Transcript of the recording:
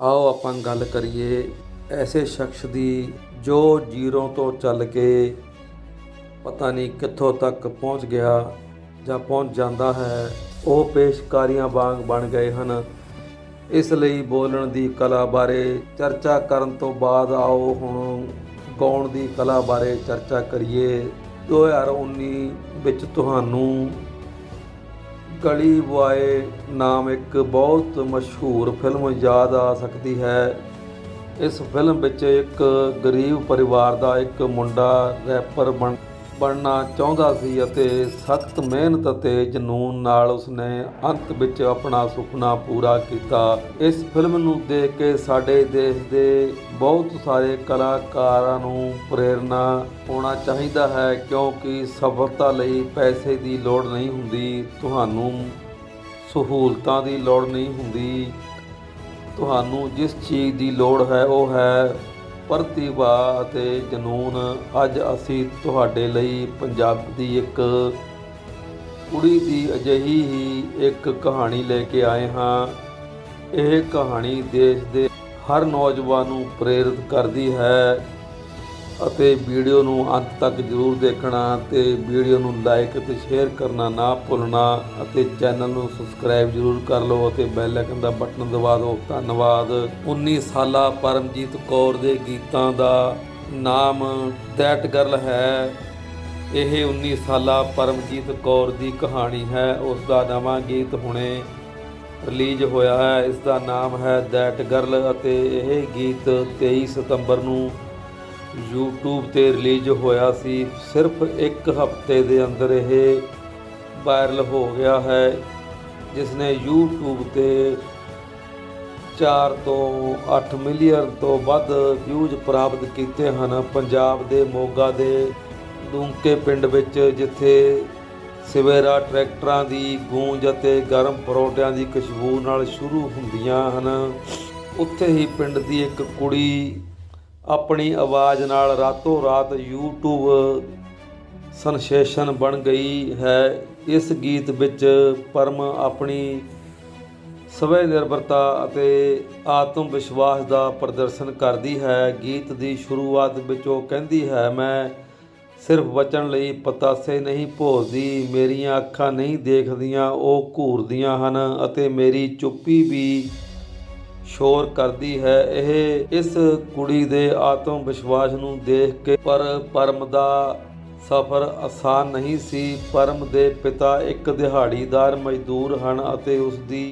ਆਓ ਆਪਾਂ ਗੱਲ ਕਰੀਏ ਐਸੇ ਸ਼ਖਸ ਦੀ ਜੋ ਜ਼ੀਰੋ ਤੋਂ ਚੱਲ ਕੇ ਪਤਾ ਨਹੀਂ ਕਿੱਥੋਂ ਤੱਕ ਪਹੁੰਚ ਗਿਆ ਜਾਂ ਪਹੁੰਚ ਜਾਂਦਾ ਹੈ, ਉਹ ਪੇਸ਼ਕਾਰੀਆਂ ਵਾਂਗ ਬਣ ਗਏ ਹਨ। ਇਸ ਲਈ ਬੋਲਣ ਦੀ ਕਲਾ ਬਾਰੇ ਚਰਚਾ ਕਰਨ ਤੋਂ ਬਾਅਦ ਆਓ ਹੁਣ ਗਾਉਣ ਦੀ ਕਲਾ ਬਾਰੇ ਚਰਚਾ ਕਰੀਏ। 2019 ਵਿੱਚ ਤੁਹਾਨੂੰ ਗਲੀ ਬੁਆਏ ਨਾਮ ਇੱਕ ਬਹੁਤ ਮਸ਼ਹੂਰ ਫਿਲਮ ਯਾਦ ਆ ਸਕਦੀ ਹੈ। ਇਸ ਫਿਲਮ ਵਿੱਚ ਇੱਕ ਗਰੀਬ ਪਰਿਵਾਰ ਦਾ ਇੱਕ ਮੁੰਡਾ ਰੈਪਰ ਬਣ ਬਣਨਾ ਚਾਹੁੰਦਾ ਸੀ ਅਤੇ ਸਖਤ ਮਿਹਨਤ ਅਤੇ ਜਨੂਨ ਨਾਲ ਉਸਨੇ ਅੰਤ ਵਿੱਚ ਆਪਣਾ ਸੁਪਨਾ ਪੂਰਾ ਕੀਤਾ। ਇਸ ਫਿਲਮ ਨੂੰ ਦੇਖ ਕੇ ਸਾਡੇ ਦੇਸ਼ ਦੇ ਬਹੁਤ ਸਾਰੇ ਕਲਾਕਾਰਾਂ ਨੂੰ ਪ੍ਰੇਰਣਾ ਹੋਣਾ ਚਾਹੀਦਾ ਹੈ, ਕਿਉਂਕਿ ਸਫਲਤਾ ਲਈ ਪੈਸੇ ਦੀ ਲੋੜ ਨਹੀਂ ਹੁੰਦੀ, ਤੁਹਾਨੂੰ ਸਹੂਲਤਾਂ ਦੀ ਲੋੜ ਨਹੀਂ ਹੁੰਦੀ। ਤੁਹਾਨੂੰ ਜਿਸ ਚੀਜ਼ ਦੀ ਲੋੜ ਹੈ, ਉਹ ਹੈ ਪ੍ਰਤਿਭਾ ਅਤੇ ਜਨੂਨ। ਅੱਜ ਅਸੀਂ ਤੁਹਾਡੇ ਲਈ ਪੰਜਾਬ ਦੀ ਇੱਕ ਕੁੜੀ ਦੀ ਅਜਿਹੀ ਹੀ ਇੱਕ ਕਹਾਣੀ ਲੈ ਕੇ ਆਏ ਹਾਂ। ਇਹ ਕਹਾਣੀ ਦੇਸ਼ ਦੇ ਹਰ ਨੌਜਵਾਨ ਨੂੰ ਪ੍ਰੇਰਿਤ ਕਰਦੀ ਹੈ। ਅਤੇ ਵੀਡੀਓ ਨੂੰ ਅੰਤ ਤੱਕ ਜ਼ਰੂਰ ਦੇਖਣਾ ਤੇ ਵੀਡੀਓ ਨੂੰ ਲਾਈਕ ਅਤੇ ਸ਼ੇਅਰ ਕਰਨਾ ਨਾ ਭੁੱਲਣਾ ਅਤੇ ਚੈਨਲ ਨੂੰ ਸਬਸਕ੍ਰਾਈਬ ਜ਼ਰੂਰ ਕਰ ਲਓ ਅਤੇ ਬੈਲ ਆਈਕਨ ਦਾ ਬਟਨ ਦਬਾ ਦਿਓ। ਧੰਨਵਾਦ। 19 ਸਾਲਾ ਪਰਮਜੀਤ ਕੌਰ ਦੇ ਗੀਤਾਂ ਦਾ ਨਾਮ ਦੈਟ ਗਰਲ ਹੈ। ਇਹ 19 ਸਾਲਾ ਪਰਮਜੀਤ ਕੌਰ ਦੀ ਕਹਾਣੀ ਹੈ। ਉਸ ਦਾ ਨਵਾਂ ਗੀਤ ਹੁਣੇ ਰਿਲੀਜ਼ ਹੋਇਆ ਹੈ। ਇਸ ਦਾ ਨਾਮ ਹੈ ਦੈਟ ਗਰਲ ਅਤੇ ਇਹ ਗੀਤ 23 ਸਤੰਬਰ ਨੂੰ YouTube ਤੇ ਰਿਲੀਜ਼ ਹੋਇਆ ਸੀ। ਸਿਰਫ ਇੱਕ ਹਫ਼ਤੇ ਦੇ ਅੰਦਰ ਇਹ ਵਾਇਰਲ ਹੋ ਗਿਆ ਹੈ ਜਿਸ ਨੇ YouTube ਤੇ 4 ਤੋਂ 8 ਮਿਲੀਅਨ ਤੋਂ ਵੱਧ ਵਿਊਜ਼ ਪ੍ਰਾਪਤ ਕੀਤੇ ਹਨ। ਪੰਜਾਬ ਦੇ ਮੋਗਾ ਦੇ ਦੂੰਕੇ ਪਿੰਡ ਵਿੱਚ, ਜਿੱਥੇ ਸਵੇਰਾ ਟਰੈਕਟਰਾਂ ਦੀ ਗੂੰਜ ਅਤੇ ਗਰਮ ਪਰੌਂਠਿਆਂ ਦੀ ਖੁਸ਼ਬੂ ਨਾਲ ਸ਼ੁਰੂ ਹੁੰਦੀਆਂ ਹਨ, ਉੱਥੇ ਹੀ ਪਿੰਡ ਦੀ ਇੱਕ ਕੁੜੀ ਆਪਣੀ ਆਵਾਜ਼ ਨਾਲ ਰਾਤੋਂ ਰਾਤ YouTube ਸਨਸੇਸ਼ਨ ਬਣ ਗਈ ਹੈ। ਇਸ ਗੀਤ ਵਿੱਚ ਪਰਮ ਆਪਣੀ ਸਵੈ ਨਿਰਭਰਤਾ ਅਤੇ ਆਤਮ ਵਿਸ਼ਵਾਸ ਦਾ ਪ੍ਰਦਰਸ਼ਨ ਕਰਦੀ ਹੈ। ਗੀਤ ਦੀ ਸ਼ੁਰੂਆਤ ਵਿੱਚ ਉਹ ਕਹਿੰਦੀ ਹੈ, ਮੈਂ ਸਿਰਫ ਬਚਣ ਲਈ ਪਤਾਸੇ ਨਹੀਂ ਭੋਰਦੀ, ਮੇਰੀਆਂ ਅੱਖਾਂ ਨਹੀਂ ਦੇਖਦੀਆਂ, ਉਹ ਘੂਰਦੀਆਂ ਹਨ ਅਤੇ ਮੇਰੀ ਚੁੱਪੀ ਵੀ ਸ਼ੋਰ ਕਰਦੀ ਹੈ। ਇਹ ਇਸ ਕੁੜੀ ਦੇ ਆਤਮ ਵਿਸ਼ਵਾਸ ਨੂੰ ਦੇਖ ਕੇ ਪਰ ਪਰਮ ਦਾ ਸਫ਼ਰ ਆਸਾਨ ਨਹੀਂ ਸੀ। ਪਰਮ ਦੇ ਪਿਤਾ ਇੱਕ ਦਿਹਾੜੀਦਾਰ ਮਜ਼ਦੂਰ ਹਨ ਅਤੇ ਉਸ ਦੀ